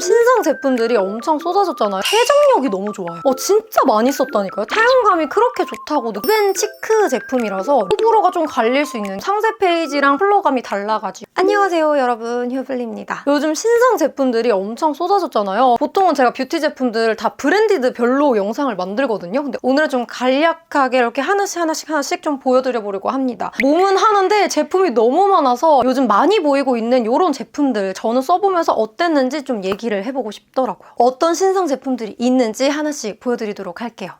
신 상 제품들이 엄청 쏟아졌잖아요. 세정력이 너무 좋아요. 어, 진짜 많이 썼다니까요. 사용감이 그렇게 좋다고 느낀 치크 제품이라서 호불호가 좀 갈릴 수 있는 상세 페이지랑 플로감이 달라가지고 안녕하세요 여러분 휴블리입니다. 요즘 신상 제품들이 엄청 쏟아졌잖아요. 보통은 제가 뷰티 제품들 다 브랜디드 별로 영상을 만들거든요. 근데 오늘은 좀 간략하게 이렇게 하나씩 하나씩 하나씩 좀 보여드려 보려고 합니다. 몸은 하는데 제품이 너무 많아서 요즘 많이 보이고 있는 이런 제품들 저는 써보면서 어땠는지 좀 얘기를 해보고 싶더라고요. 어떤 신상 제품들이 있는지 하나씩 보여드리도록 할게요.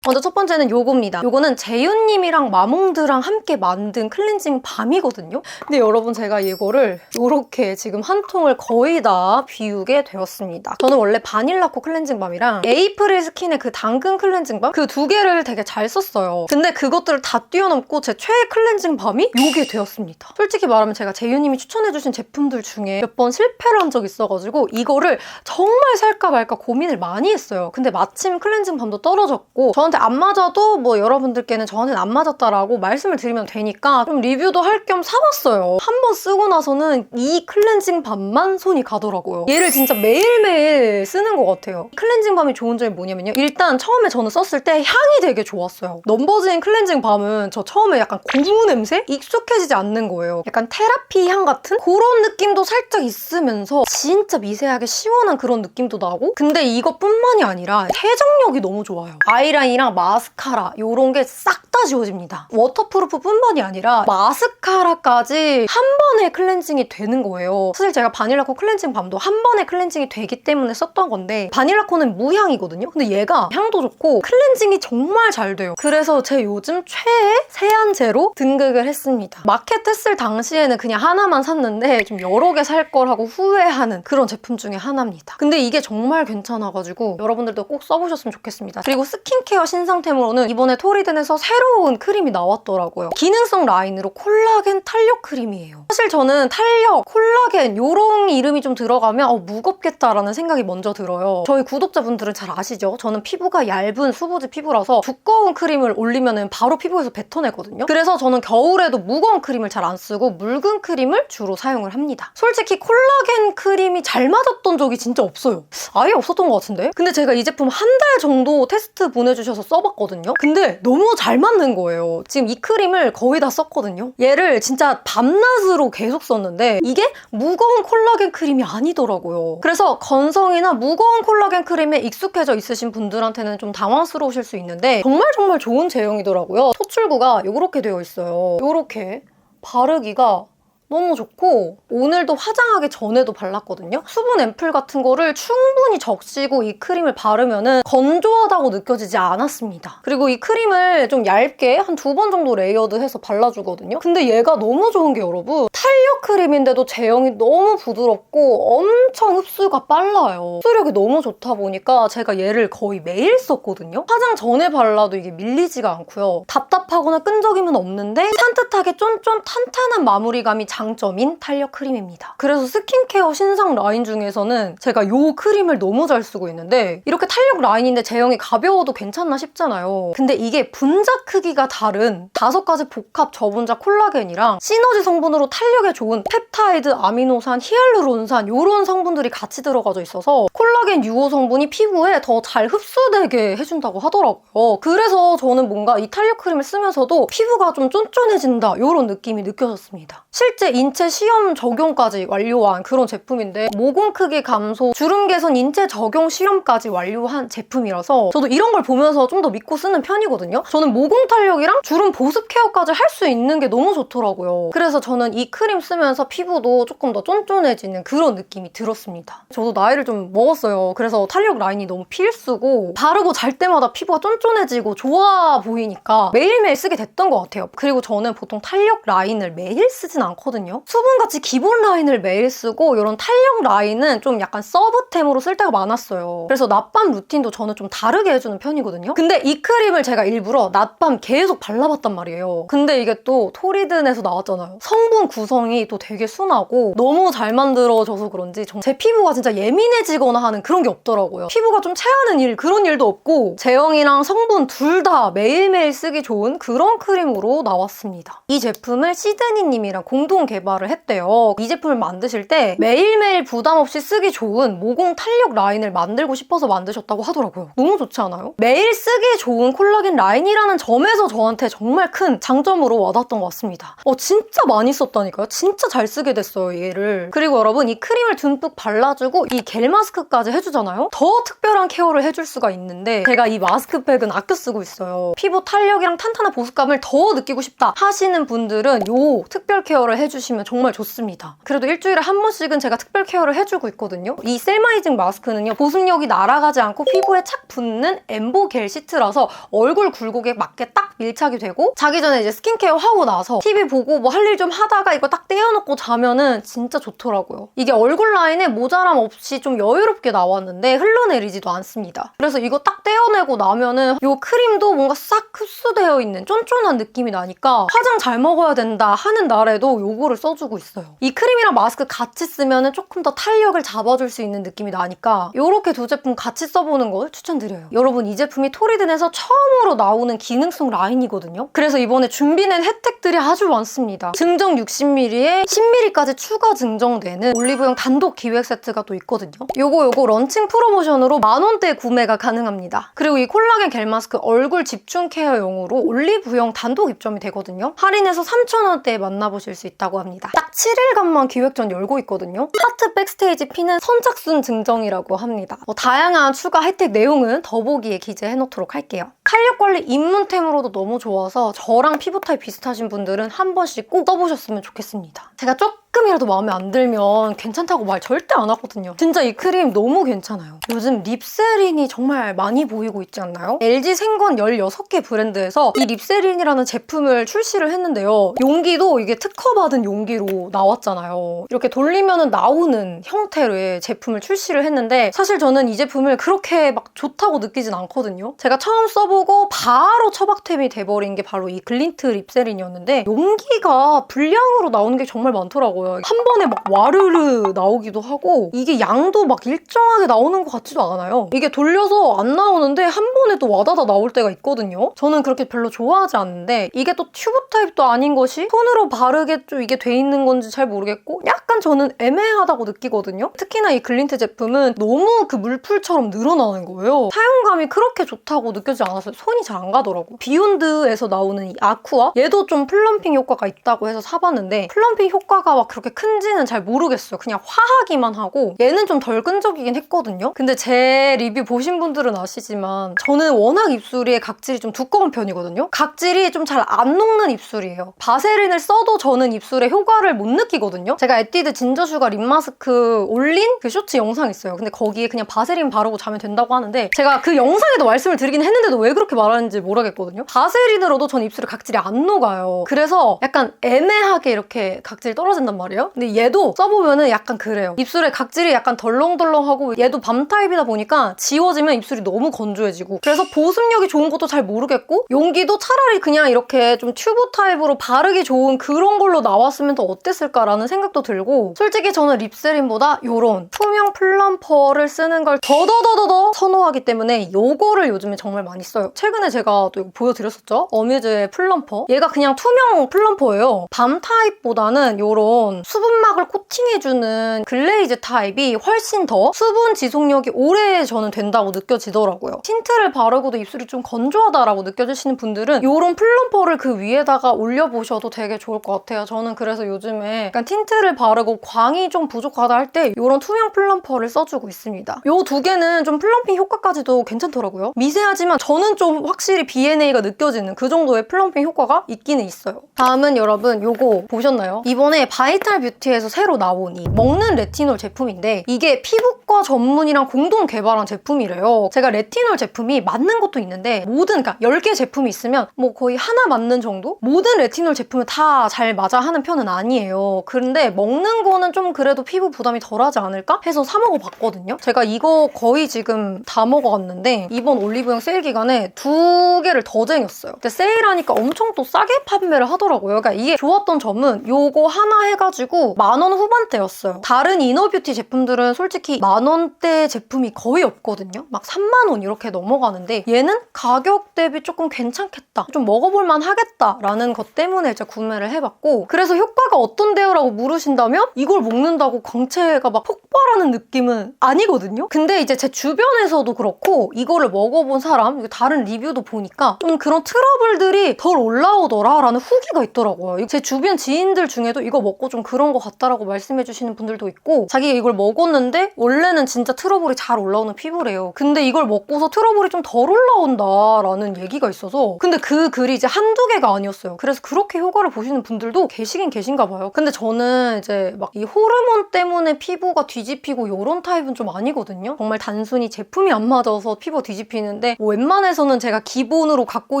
먼저 첫 번째는 요겁니다. 요거는 재윤님이랑 마몽드랑 함께 만든 클렌징 밤이거든요. 근데 여러분 제가 이거를 이렇게 지금 한 통을 거의 다 비우게 되었습니다. 저는 원래 바닐라코 클렌징 밤이랑 에이프릴 스킨의 그 당근 클렌징 밤 그 두 개를 되게 잘 썼어요. 근데 그것들을 다 뛰어넘고 제 최애 클렌징 밤이 요게 되었습니다. 솔직히 말하면 제가 재윤님이 추천해주신 제품들 중에 몇 번 실패를 한 적 있어가지고 이거를 정말 살까 말까 고민을 많이 했어요. 근데 마침 클렌징 밤도 떨어졌고 저한테 안 맞아도 뭐 여러분들께는 저한테는 안 맞았다라고 말씀을 드리면 되니까 좀 리뷰도 할 겸 사봤어요. 한 번 쓰고 나서는 이 클렌징 밤만 손이 가더라고요. 얘를 진짜 매일매일 쓰는 것 같아요. 클렌징 밤이 좋은 점이 뭐냐면요. 일단 처음에 저는 썼을 때 향이 되게 좋았어요. 넘버즈인 클렌징 밤은 저 처음에 약간 고무 냄새? 익숙해지지 않는 거예요. 약간 테라피 향 같은 그런 느낌도 살짝 있으면서 진짜 미세하게 시원한 그런 느낌도 나고 근데 이것뿐만이 아니라 세정력이 너무 좋아요. 아이라인이랑 마스카라 이런 게 싹 다 지워집니다. 워터프루프뿐만이 아니라 마스카라까지 한 번에 클렌징이 되는 거예요. 사실 제가 바닐라코 클렌징 밤도 한 번에 클렌징이 되기 때문에 썼던 건데 바닐라코는 무향이거든요. 근데 얘가 향도 좋고 클렌징이 정말 잘 돼요. 그래서 제 요즘 최애 세안제로 등극을 했습니다. 마켓 했을 당시에는 그냥 하나만 샀는데 좀 여러 개살걸 하고 후회하는 그런 제품 중에 하나입니다. 근데 이게 정말 괜찮아가지고 여러분들도 꼭 써보셨으면 좋겠습니다. 그리고 스킨케어 신상템으로는 이번에 토리든에서 새로운 크림이 나왔더라고요. 기능성 라인으로 콜라겐 탄력 크림이에요. 사실 저는 탄력, 콜라겐 요런 이름이 좀 들어가면 어, 무겁겠다라는 생각이 먼저 들어요. 저희 구독자분들은 잘 아시죠? 저는 피부가 얇은 수부지 피부라서 두꺼운 크림을 올리면 바로 피부에서 뱉어내거든요. 그래서 저는 겨울에도 무거운 크림을 잘 안 쓰고 묽은 크림을 주로 사용을 합니다. 솔직히 콜라겐 크림이 잘 맞았던 적이 진짜 없어요. 아예 없었던 것 같은데? 근데 제가 이 제품 한 달 정도 테스트 보내주셔서 써봤거든요. 근데 너무 잘 맞는 거예요. 지금 이 크림을 거의 다 썼거든요. 얘를 진짜 밤낮으로 계속 썼는데 이게 무거운 콜라겐 크림이 아니더라고요. 그래서 건성이나 무거운 콜라겐 크림에 익숙해져 있으신 분들한테는 좀 당황스러우실 수 있는데 정말 정말 좋은 제형이더라고요. 토출구가 이렇게 되어 있어요. 이렇게 바르기가 너무 좋고 오늘도 화장하기 전에도 발랐거든요. 수분 앰플 같은 거를 충분히 적시고 이 크림을 바르면 건조하다고 느껴지지 않았습니다. 그리고 이 크림을 좀 얇게 한 두 번 정도 레이어드해서 발라주거든요. 근데 얘가 너무 좋은 게 여러분 탄력 크림인데도 제형이 너무 부드럽고 엄청 흡수가 빨라요. 흡수력이 너무 좋다 보니까 제가 얘를 거의 매일 썼거든요. 화장 전에 발라도 이게 밀리지가 않고요. 답답하거나 끈적임은 없는데 산뜻하게 쫀쫀 탄탄한 마무리감이 장 점인 탄력 크림입니다. 그래서 스킨케어 신상 라인 중에서는 제가 이 크림을 너무 잘 쓰고 있는데 이렇게 탄력 라인인데 제형이 가벼워도 괜찮나 싶잖아요. 근데 이게 분자 크기가 다른 다섯 가지 복합 저분자 콜라겐이랑 시너지 성분으로 탄력에 좋은 펩타이드, 아미노산, 히알루론산 이런 성분들이 같이 들어가져 있어서 콜라겐 유호 성분이 피부에 더 잘 흡수되게 해준다고 하더라고요. 그래서 저는 뭔가 이 탄력 크림을 쓰면서도 피부가 좀 쫀쫀해진다 이런 느낌이 느껴졌습니다. 실제 인체 시험 적용까지 완료한 그런 제품인데 모공 크기 감소, 주름 개선 인체 적용 실험까지 완료한 제품이라서 저도 이런 걸 보면서 좀 더 믿고 쓰는 편이거든요. 저는 모공 탄력이랑 주름 보습 케어까지 할 수 있는 게 너무 좋더라고요. 그래서 저는 이 크림 쓰면서 피부도 조금 더 쫀쫀해지는 그런 느낌이 들었습니다. 저도 나이를 좀 먹었어요. 그래서 탄력 라인이 너무 필수고 바르고 잘 때마다 피부가 쫀쫀해지고 좋아 보이니까 매일매일 쓰게 됐던 것 같아요. 그리고 저는 보통 탄력 라인을 매일 쓰진 않거든요. 수분같이 기본 라인을 매일 쓰고 이런 탄력 라인은 좀 약간 서브템으로 쓸 때가 많았어요. 그래서 낮밤 루틴도 저는 좀 다르게 해주는 편이거든요. 근데 이 크림을 제가 일부러 낮밤 계속 발라봤단 말이에요. 근데 이게 또 토리든에서 나왔잖아요. 성분 구성이 또 되게 순하고 너무 잘 만들어져서 그런지 정- 제 피부가 진짜 예민해지거나 하는 그런 게 없더라고요. 피부가 좀 체하는 일 그런 일도 없고 제형이랑 성분 둘 다 매일매일 쓰기 좋은 그런 크림으로 나왔습니다. 이 제품을 시드니님이랑 공동 개발을 했대요. 이 제품을 만드실 때 매일매일 부담 없이 쓰기 좋은 모공 탄력 라인을 만들고 싶어서 만드셨다고 하더라고요. 너무 좋지 않아요? 매일 쓰기 좋은 콜라겐 라인이라는 점에서 저한테 정말 큰 장점으로 와닿았던 것 같습니다. 어, 진짜 많이 썼다니까요. 진짜 잘 쓰게 됐어요, 얘를. 그리고 여러분, 이 크림을 듬뿍 발라주고 이 겔 마스크까지 해주잖아요? 더 특별한 케어를 해줄 수가 있는데 제가 이 마스크팩은 아껴 쓰고 있어요. 피부 탄력이랑 탄탄한 보습감을 더 느끼고 싶다 하시는 분들은 요 특별 케어를 해주 시면 정말 좋습니다. 그래도 일주일에 한 번씩은 제가 특별 케어를 해주고 있거든요. 이 셀마이징 마스크는요, 보습력이 날아가지 않고 피부에 착 붙는 엠보 겔 시트라서 얼굴 굴곡에 맞게 딱 밀착이 되고 자기 전에 이제 스킨케어 하고 나서 TV 보고 뭐 할 일 좀 하다가 이거 딱 떼어놓고 자면은 진짜 좋더라고요. 이게 얼굴 라인에 모자람 없이 좀 여유롭게 나왔는데 흘러내리지도 않습니다. 그래서 이거 딱 떼어내고 나면은 이 크림도 뭔가 싹 흡수되어 있는 쫀쫀한 느낌이 나니까 화장 잘 먹어야 된다 하는 날에도 요거 를 써주고 있어요. 이 크림이랑 마스크 같이 쓰면은 조금 더 탄력을 잡아줄 수 있는 느낌이 나니까 이렇게 두 제품 같이 써보는 걸 추천드려요. 여러분 이 제품이 토리든에서 처음으로 나오는 기능성 라인이거든요. 그래서 이번에 준비된 혜택들이 아주 많습니다. 증정 60ml에 10ml까지 추가 증정되는 올리브영 단독 기획 세트가 또 있거든요. 요거 요거 런칭 프로모션으로 만원대 구매가 가능합니다. 그리고 이 콜라겐 겔 마스크 얼굴 집중 케어용으로 올리브영 단독 입점이 되거든요. 할인해서 3,000원대에 만나보실 수 있다고 합니다. 딱 7일간만 기획전 열고 있거든요. 하트 백스테이지 피는 선착순 증정이라고 합니다. 뭐 다양한 추가 혜택 내용은 더보기에 기재해놓도록 할게요. 탄력 관리 입문템으로도 너무 좋아서 저랑 피부 타입 비슷하신 분들은 한 번씩 꼭 써보셨으면 좋겠습니다. 제가 조금이라도 마음에 안 들면 괜찮다고 말 절대 안 하거든요. 진짜 이 크림 너무 괜찮아요. 요즘 립세린이 정말 많이 보이고 있지 않나요? LG 생건 16개 브랜드에서 이 립세린이라는 제품을 출시를 했는데요. 용기도 이게 특허받은 용기로 나왔잖아요. 이렇게 돌리면 나오는 형태의 제품을 출시를 했는데 사실 저는 이 제품을 그렇게 막 좋다고 느끼진 않거든요. 제가 처음 써보고 바로 처박템이 돼버린 게 바로 이 글린트 립세린이었는데 용기가 분량으로 나오는 게 정말 많더라고요. 한 번에 막 와르르 나오기도 하고 이게 양도 막 일정하게 나오는 것 같지도 않아요. 이게 돌려서 안 나오는데 한 번에 또 와다다 나올 때가 있거든요. 저는 그렇게 별로 좋아하지 않는데 이게 또 튜브 타입도 아닌 것이 손으로 바르게 좀 이게 돼 있는 건지 잘 모르겠고 약간 저는 애매하다고 느끼거든요. 특히나 이 글린트 제품은 너무 그 물풀처럼 늘어나는 거예요. 사용감이 그렇게 좋다고 느껴지지 않았어요. 손이 잘 안 가더라고. 비욘드에서 나오는 이 아쿠아 얘도 좀 플럼핑 효과가 있다고 해서 사봤는데 플럼핑 효과가 막 그렇게 큰지는 잘 모르겠어요. 그냥 화하기만 하고 얘는 좀 덜 끈적이긴 했거든요. 근데 제 리뷰 보신 분들은 아시지만 저는 워낙 입술이 각질이 좀 두꺼운 편이거든요. 각질이 좀 잘 안 녹는 입술이에요. 바세린을 써도 저는 입술에 효과를 못 느끼거든요. 제가 에뛰드 진저슈가 립마스크 올린 그 쇼츠 영상 있어요. 근데 거기에 그냥 바세린 바르고 자면 된다고 하는데 제가 그 영상에도 말씀을 드리긴 했는데도 왜 그렇게 말하는지 모르겠거든요. 바세린으로도 전 입술에 각질이 안 녹아요. 그래서 약간 애매하게 이렇게 각질이 떨어진단 말이에요. 근데 얘도 써보면은 약간 그래요. 입술에 각질이 약간 덜렁덜렁하고 얘도 밤 타입이다 보니까 지워지면 입술이 너무 건조해지고 그래서 보습력이 좋은 것도 잘 모르겠고 용기도 차라리 그냥 이렇게 좀 튜브 타입으로 바르기 좋은 그런 걸로 나왔으면 더 어땠을까라는 생각도 들고 솔직히 저는 립세린보다 요런 투명 플럼퍼를 쓰는 걸 더더더더더 선호하기 때문에 요거를 요즘에 정말 많이 써요. 최근에 제가 또 보여드렸었죠? 어뮤즈의 플럼퍼. 얘가 그냥 투명 플럼퍼예요. 밤 타입보다는 요런 수분막을 코팅해주는 글레이즈 타입이 훨씬 더 수분 지속력이 오래 저는 된다고 느껴지더라고요. 틴트를 바르고도 입술이 좀 건조하다라고 느껴지시는 분들은 요런 플럼퍼를 그 위에다가 올려보셔도 되게 좋을 것 같아요. 저는 그래서 요즘에 약간 틴트를 바르고 광이 좀 부족하다 할때 요런 투명 플럼퍼를 써주고 있습니다. 요두 개는 좀 플럼핑 효과까지도 괜찮더라고요. 미세하지만 저는 좀 확실히 BNA가 느껴지는 그 정도의 플럼핑 효과가 있기는 있어요. 다음은 여러분 요거 보셨나요? 이번에 바이탈 뷰티에서 새로 나온 이 먹는 레티놀 제품인데 이게 피부과 전문이랑 공동 개발한 제품이래요. 제가 레티놀 제품이 맞는 것도 있는데 모든 그러니까 10개 제품이 있으면 뭐 거의 하나 맞는 정도? 모든 레티놀 제품을 다 잘 맞아 하는 편은 아니에요. 그런데 먹는 거는 좀 그래도 피부 부담이 덜하지 않을까 해서 사 먹어봤거든요. 봤거든요. 제가 이거 거의 지금 다 먹어갔는데 이번 올리브영 세일 기간에 두 개를 더 쟁였어요. 근데 세일하니까 엄청 또 싸게 판매를 하더라고요. 그러니까 이게 좋았던 점은 요거 하나 해가지고 만 원 후반대였어요. 다른 이너뷰티 제품들은 솔직히 만 원대 제품이 거의 없거든요. 막 3만 원 이렇게 넘어가는데 얘는 가격 대비 조금 괜찮겠다. 좀 먹어볼만 하겠다라는 것 때문에 이제 구매를 해봤고 그래서 효과가 어떤데요? 라고 물으신다면 이걸 먹는다고 광채가 막 폭발하는 느낌은 아니거든요. 근데 이제 제 주변에서도 그렇고 이거를 먹어본 사람 이거 다른 리뷰도 보니까 좀 그런 트러블들이 덜 올라오더라라는 후기가 있더라고요. 제 주변 지인들 중에도 이거 먹고 좀 그런 것 같다라고 말씀해주시는 분들도 있고 자기가 이걸 먹었는데 원래는 진짜 트러블이 잘 올라오는 피부래요. 근데 이걸 먹고서 트러블이 좀 덜 올라온다라는 얘기가 있어서 근데 그 글이 이제 한두 개가 아니었어요. 그래서 그렇게 효과를 보시는 분들도 계시긴 계신가 봐요. 근데 저는 이제 막 이 호르몬 때문에 피부가 뒤집히고 이런 타입은 좀 아니거든요. 정말 단순히 제품이 안 맞아서 피부 뒤집히는데 뭐 웬만해서 는 제가 기본으로 갖고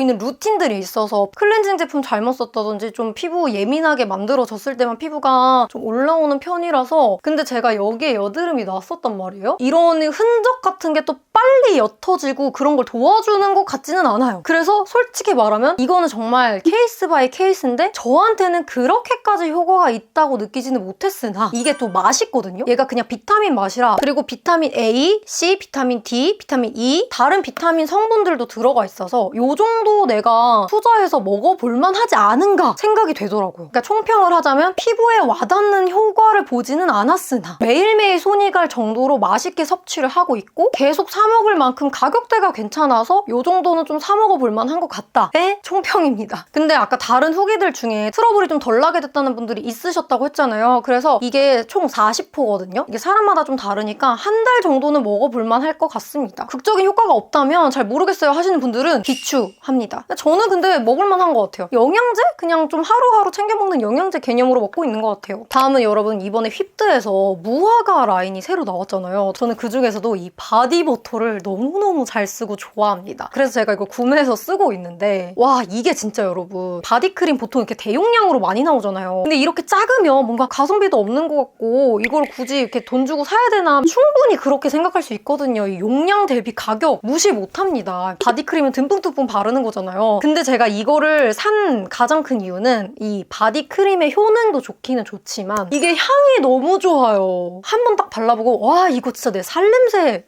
있는 루틴들이 있어서 클렌징 제품 잘못 썼다든지 좀 피부 예민하게 만들어졌을 때만 피부가 좀 올라오는 편이라서 근데 제가 여기에 여드름이 났었단 말이에요. 이런 흔적 같은 게 또 빨리 옅어지고 그런 걸 도와주는 것 같지는 않아요. 그래서 솔직히 말하면 이거는 정말 케이스 바이 케이스인데 저한테는 그렇게까지 효과가 있다고 느끼지는 못했으나 이게 또 맛있거든요. 얘가 그냥 비타민 맛이라 그리고 비타민 A, C, 비타민 D, 비타민 E 다른 비타민 성분들도 들어가 있어서 요 정도 내가 투자해서 먹어볼만 하지 않은가 생각이 되더라고요. 그러니까 총평을 하자면 피부에 와닿는 효과를 보지는 않았으나 매일매일 손이 갈 정도로 맛있게 섭취를 하고 있고 계속 사 먹을 만큼 가격대가 괜찮아서 요 정도는 좀 사 먹어볼 만한 것 같다의 총평입니다. 근데 아까 다른 후기들 중에 트러블이 좀 덜 나게 됐다는 분들이 있으셨다고 했잖아요. 그래서 이게 총 40호거든요. 이게 사람마다 좀 다르니까 한 달 정도는 먹어볼 만 할 것 같습니다. 극적인 효과가 없다면 잘 모르겠어요 하시는 분들은 비추합니다. 저는 근데 먹을 만한 것 같아요. 영양제? 그냥 좀 하루하루 챙겨 먹는 영양제 개념으로 먹고 있는 것 같아요. 다음은 여러분 이번에 휩드에서 무화과 라인이 새로 나왔잖아요. 저는 그 중에서도 이 바디버터를 너무너무 잘 쓰고 좋아합니다. 그래서 제가 이거 구매해서 쓰고 있는데 와 이게 진짜 여러분 바디크림 보통 이렇게 대용량으로 많이 나오잖아요. 근데 이렇게 작으면 뭔가 가성비도 없는 것 같고 이걸 굳이 이렇게 돈 주고 사야 되나 충분히 그렇게 생각할 수 있거든요. 이 용량 대비 가격 무시 못합니다. 바디크림은 듬뿍듬뿍 바르는 거잖아요. 근데 제가 이거를 산 가장 큰 이유는 이 바디크림의 효능도 좋기는 좋지만 이게 향이 너무 좋아요. 한 번 딱 발라보고 와 이거 진짜 내 살냄새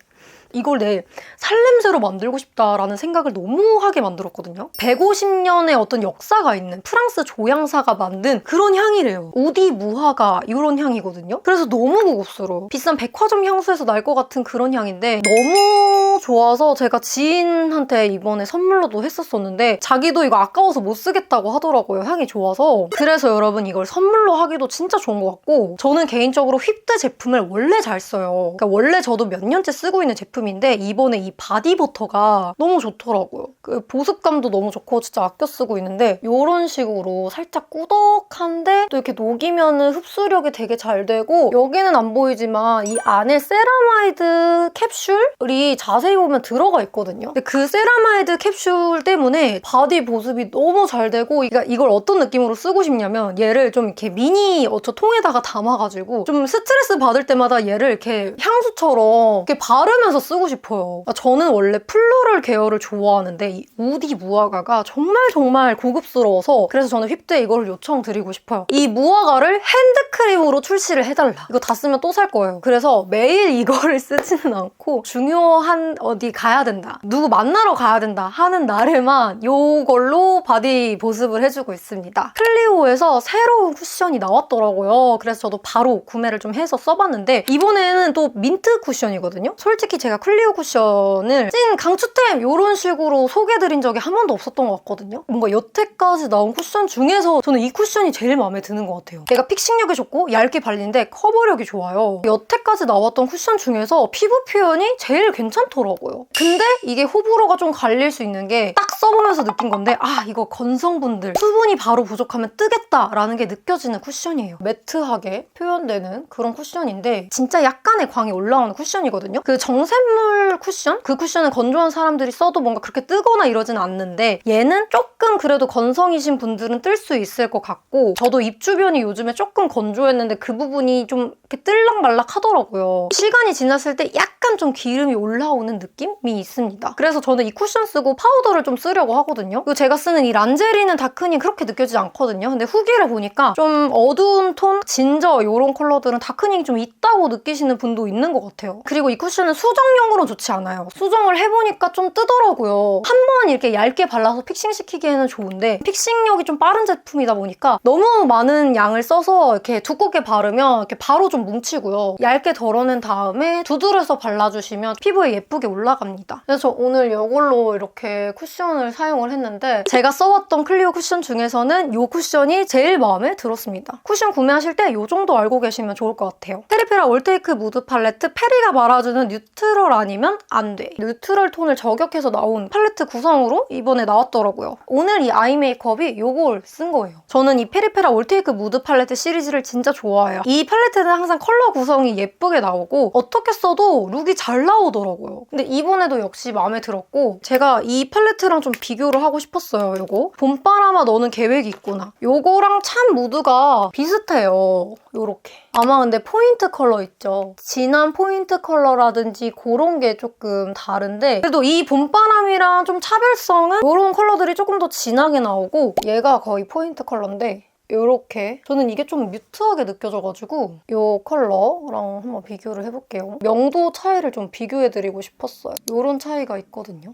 이걸 내 살냄새로 만들고 싶다라는 생각을 너무 하게 만들었거든요. 150년의 어떤 역사가 있는 프랑스 조향사가 만든 그런 향이래요. 우디 무화과 이런 향이거든요. 그래서 너무 고급스러워. 비싼 백화점 향수에서 날 것 같은 그런 향인데 너무 좋아서 제가 지인한테 이번에 선물로도 했었었는데 자기도 이거 아까워서 못 쓰겠다고 하더라고요. 향이 좋아서. 그래서 여러분 이걸 선물로 하기도 진짜 좋은 것 같고 저는 개인적으로 휩드 제품을 원래 잘 써요. 그러니까 원래 저도 몇 년째 쓰고 있는 제품 인데 이번에 이 바디버터가 너무 좋더라고요. 그 보습감도 너무 좋고 진짜 아껴 쓰고 있는데 이런 식으로 살짝 꾸덕한데 또 이렇게 녹이면 흡수력이 되게 잘 되고 여기는 안 보이지만 이 안에 세라마이드 캡슐이 자세히 보면 들어가 있거든요. 근데 그 세라마이드 캡슐 때문에 바디 보습이 너무 잘 되고 그러니까 이걸 어떤 느낌으로 쓰고 싶냐면 얘를 좀 이렇게 미니 어처 통에다가 담아가지고 좀 스트레스 받을 때마다 얘를 이렇게 향수처럼 이렇게 바르면서 쓰고 싶어요. 그러니까 저는 원래 플로럴 계열을 좋아하는데 이 우디 무화과가 정말 정말 고급스러워서 그래서 저는 휩드에 이걸 요청드리고 싶어요. 이 무화과를 핸드크림으로 출시를 해달라. 이거 다 쓰면 또 살 거예요. 그래서 매일 이거를 쓰지는 않고 중요한 어디 가야 된다. 누구 만나러 가야 된다 하는 날에만 이걸로 바디 보습을 해주고 있습니다. 클리오에서 새로운 쿠션이 나왔더라고요. 그래서 저도 바로 구매를 좀 해서 써봤는데 이번에는 또 민트 쿠션이거든요. 솔직히 제가 클리오 쿠션을 찐 강추템 이런 식으로 소개드린 적이 한 번도 없었던 것 같거든요. 뭔가 여태까지 나온 쿠션 중에서 저는 이 쿠션이 제일 마음에 드는 것 같아요. 얘가 픽싱력이 좋고 얇게 발리는데 커버력이 좋아요. 여태까지 나왔던 쿠션 중에서 피부 표현이 제일 괜찮더라고요. 근데 이게 호불호가 좀 갈릴 수 있는 게 딱 써보면서 느낀 건데 아 이거 건성분들 수분이 바로 부족하면 뜨겠다라는 게 느껴지는 쿠션이에요. 매트하게 표현되는 그런 쿠션인데 진짜 약간의 광이 올라오는 쿠션이거든요. 그 정샘 물 쿠션? 그 쿠션은 건조한 사람들이 써도 뭔가 그렇게 뜨거나 이러진 않는데 얘는 조금 그래도 건성이신 분들은 뜰 수 있을 것 같고 저도 입 주변이 요즘에 조금 건조했는데 그 부분이 좀 이렇게 뜰락말락 하더라고요. 시간이 지났을 때 약간 좀 기름이 올라오는 느낌이 있습니다. 그래서 저는 이 쿠션 쓰고 파우더를 좀 쓰려고 하거든요. 그리고 제가 쓰는 이 란제리는 다크닝 그렇게 느껴지지 않거든요. 근데 후기를 보니까 좀 어두운 톤, 진저 이런 컬러들은 다크닝이 좀 있다고 느끼시는 분도 있는 것 같아요. 그리고 이 쿠션은 수정 용으로는 좋지 않아요. 수정을 해보니까 좀 뜨더라고요. 한 번 이렇게 얇게 발라서 픽싱시키기에는 좋은데 픽싱력이 좀 빠른 제품이다 보니까 너무 많은 양을 써서 이렇게 두껍게 바르면 이렇게 바로 좀 뭉치고요. 얇게 덜어낸 다음에 두드려서 발라주시면 피부에 예쁘게 올라갑니다. 그래서 저 오늘 이걸로 이렇게 쿠션을 사용을 했는데 제가 써왔던 클리오 쿠션 중에서는 이 쿠션이 제일 마음에 들었습니다. 쿠션 구매하실 때 이 정도 알고 계시면 좋을 것 같아요. 페리페라 올테이크 무드 팔레트 페리가 말아주는 뉴트럴 아니면 안 돼. 뉴트럴 톤을 저격해서 나온 팔레트 구성으로 이번에 나왔더라고요. 오늘 이 아이 메이크업이 이걸 쓴 거예요. 저는 이 페리페라 올테이크 무드 팔레트 시리즈를 진짜 좋아해요. 이 팔레트는 항상 컬러 구성이 예쁘게 나오고 어떻게 써도 룩이 잘 나오더라고요. 근데 이번에도 역시 마음에 들었고 제가 이 팔레트랑 좀 비교를 하고 싶었어요. 요거 봄바람아 너는 계획이 있구나. 요거랑 참 무드가 비슷해요. 요렇게. 아마 근데 포인트 컬러 있죠. 진한 포인트 컬러라든지 그런 게 조금 다른데 그래도 이 봄바람이랑 좀 차별성은 이런 컬러들이 조금 더 진하게 나오고 얘가 거의 포인트 컬러인데 이렇게 저는 이게 좀 뮤트하게 느껴져가지고 이 컬러랑 한번 비교를 해볼게요. 명도 차이를 좀 비교해드리고 싶었어요. 이런 차이가 있거든요.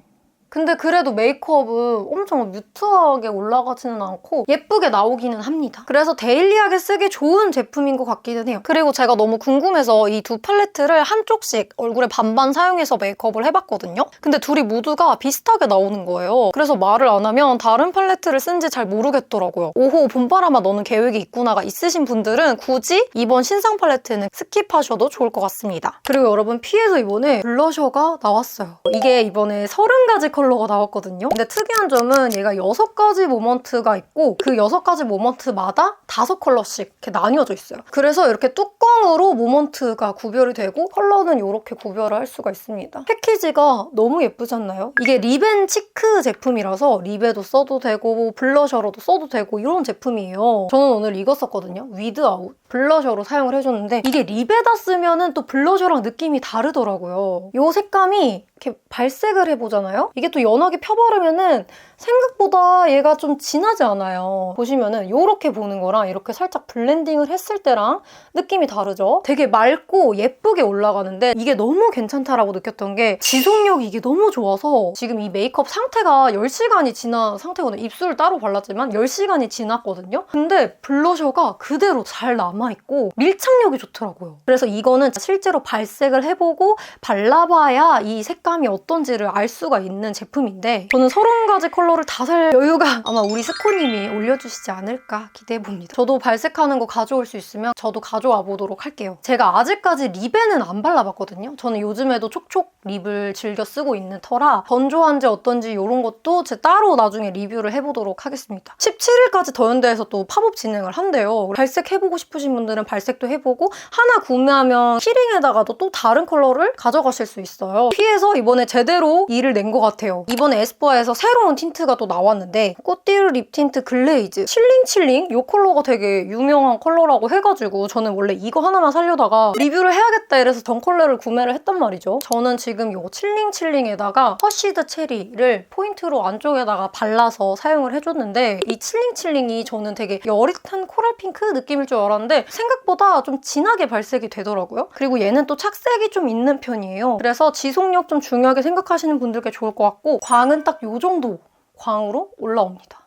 근데 그래도 메이크업은 엄청 뮤트하게 올라가지는 않고 예쁘게 나오기는 합니다. 그래서 데일리하게 쓰기 좋은 제품인 것 같기는 해요. 그리고 제가 너무 궁금해서 이 두 팔레트를 한쪽씩 얼굴에 반반 사용해서 메이크업을 해봤거든요. 근데 둘이 모두가 비슷하게 나오는 거예요. 그래서 말을 안 하면 다른 팔레트를 쓴지 잘 모르겠더라고요. 오호 봄바람아 너는 계획이 있구나가 있으신 분들은 굳이 이번 신상 팔레트는 스킵하셔도 좋을 것 같습니다. 그리고 여러분 피에서 이번에 블러셔가 나왔어요. 이게 이번에 30가지 컬러 가 나왔거든요. 근데 특이한 점은 얘가 6가지 모먼트가 있고 그 6가지 모먼트마다 5컬러씩 이렇게 나뉘어져 있어요. 그래서 이렇게 뚜껑으로 모먼트가 구별이 되고 컬러는 이렇게 구별을 할 수가 있습니다. 패키지가 너무 예쁘지 않나요? 이게 립앤 치크 제품이라서 립에도 써도 되고 블러셔로도 써도 되고 이런 제품이에요. 저는 오늘 이거 썼거든요. 위드아웃 블러셔로 사용을 해줬는데 이게 립에다 쓰면 은 또 블러셔랑 느낌이 다르더라고요. 이 색감이 이렇게 발색을 해보잖아요? 이게 또 연하게 펴바르면은 생각보다 얘가 좀 진하지 않아요. 보시면은 이렇게 보는 거랑 이렇게 살짝 블렌딩을 했을 때랑 느낌이 다르죠? 되게 맑고 예쁘게 올라가는데 이게 너무 괜찮다라고 느꼈던 게 지속력이 이게 너무 좋아서 지금 이 메이크업 상태가 10시간이 지난 상태거든요. 입술을 따로 발랐지만 10시간이 지났거든요. 근데 블러셔가 그대로 잘 남아있고 밀착력이 좋더라고요. 그래서 이거는 실제로 발색을 해보고 발라봐야 이 색감이 어떤지를 알 수가 있는 제품인데 저는 30가지 컬러 를 다 살 여유가 아마 우리 스코님이 올려주시지 않을까 기대해봅니다. 저도 발색하는 거 가져올 수 있으면 저도 가져와 보도록 할게요. 제가 아직까지 립에는 안 발라봤거든요. 저는 요즘에도 촉촉 립을 즐겨 쓰고 있는 터라 건조한지 어떤지 이런 것도 제 따로 나중에 리뷰를 해보도록 하겠습니다. 17일까지 더현대에서 또 팝업 진행을 한대요. 발색해보고 싶으신 분들은 발색도 해보고 하나 구매하면 키링에다가도 또 다른 컬러를 가져가실 수 있어요. 피에서 이번에 제대로 일을 낸 것 같아요. 이번에 에스쁘아에서 새로운 틴트 가 또 나왔는데 꽃띠르 립 틴트 글레이즈 칠링칠링 이 컬러가 되게 유명한 컬러라고 해가지고 저는 원래 이거 하나만 살려다가 리뷰를 해야겠다 이래서 덩컬러를 구매를 했단 말이죠. 저는 지금 이 칠링칠링에다가 허쉬드 체리를 포인트로 안쪽에다가 발라서 사용을 해줬는데 이 칠링칠링이 저는 되게 여릿한 코랄 핑크 느낌일 줄 알았는데 생각보다 좀 진하게 발색이 되더라고요. 그리고 얘는 또 착색이 좀 있는 편이에요. 그래서 지속력 좀 중요하게 생각하시는 분들께 좋을 것 같고 광은 딱 이 정도 광으로 올라옵니다.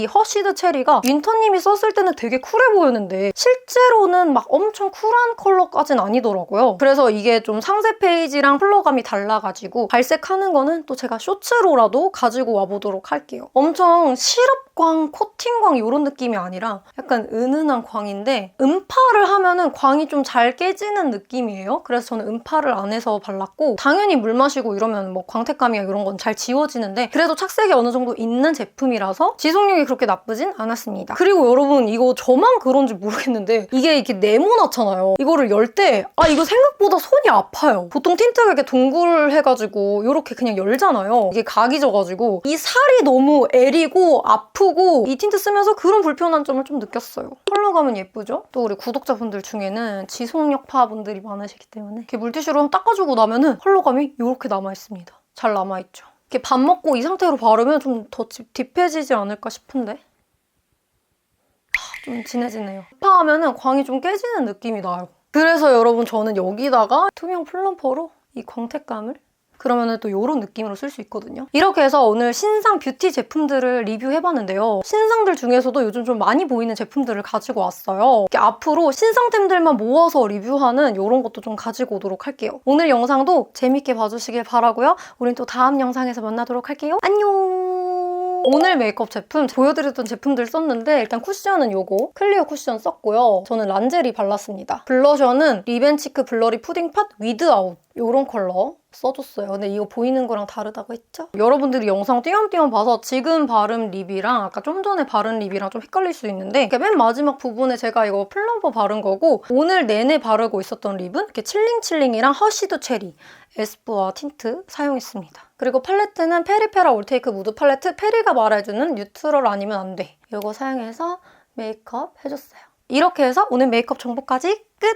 이 허쉬드 체리가 윈터님이 썼을 때는 되게 쿨해 보였는데 실제로는 막 엄청 쿨한 컬러까진 아니더라고요. 그래서 이게 좀 상세 페이지랑 컬러감이 달라가지고 발색하는 거는 또 제가 쇼츠로라도 가지고 와보도록 할게요. 엄청 시럽 립 광, 코팅광 이런 느낌이 아니라 약간 은은한 광인데 음파를 하면은 광이 좀 잘 깨지는 느낌이에요. 그래서 저는 음파를 안 해서 발랐고 당연히 물 마시고 이러면 뭐 광택감이나 이런 건 잘 지워지는데 그래도 착색이 어느 정도 있는 제품이라서 지속력이 그렇게 나쁘진 않았습니다. 그리고 여러분 이거 저만 그런지 모르겠는데 이게 이렇게 네모나잖아요. 이거를 열 때 아 이거 생각보다 손이 아파요. 보통 틴트가 이렇게 동글해가지고 이렇게 그냥 열잖아요. 이게 각이 져가지고 이 살이 너무 애리고 아프고 이 틴트 쓰면서 그런 불편한 점을 좀 느꼈어요. 컬러감은 예쁘죠? 또 우리 구독자분들 중에는 지속력파 분들이 많으시기 때문에 이렇게 물티슈로 닦아주고 나면은 컬러감이 이렇게 남아있습니다. 잘 남아있죠. 이렇게 밥 먹고 이 상태로 바르면 좀 더 딥해지지 않을까 싶은데 하, 좀 진해지네요. 파하면은 광이 좀 깨지는 느낌이 나요. 그래서 여러분 저는 여기다가 투명 플럼퍼로 이 광택감을 그러면은 또 이런 느낌으로 쓸 수 있거든요. 이렇게 해서 오늘 신상 뷰티 제품들을 리뷰해봤는데요. 신상들 중에서도 요즘 좀 많이 보이는 제품들을 가지고 왔어요. 이렇게 앞으로 신상템들만 모아서 리뷰하는 이런 것도 좀 가지고 오도록 할게요. 오늘 영상도 재밌게 봐주시길 바라고요. 우린 또 다음 영상에서 만나도록 할게요. 안녕! 오늘 메이크업 제품 보여드렸던 제품들 썼는데 일단 쿠션은 요거 클리어 쿠션 썼고요. 저는 란제리 발랐습니다. 블러셔는 리벤치크 블러리 푸딩 팟 위드아웃 요런 컬러 써줬어요. 근데 이거 보이는 거랑 다르다고 했죠? 여러분들이 영상 띄엄띄엄 봐서 지금 바른 립이랑 아까 좀 전에 바른 립이랑 좀 헷갈릴 수 있는데 맨 마지막 부분에 제가 이거 플럼버 바른 거고 오늘 내내 바르고 있었던 립은 이렇게 칠링칠링이랑 허쉬드 체리 에스쁘아 틴트 사용했습니다. 그리고 팔레트는 페리페라 올테이크 무드 팔레트 페리가 말해주는 뉴트럴 아니면 안 돼. 이거 사용해서 메이크업 해줬어요. 이렇게 해서 오늘 메이크업 정보까지 끝!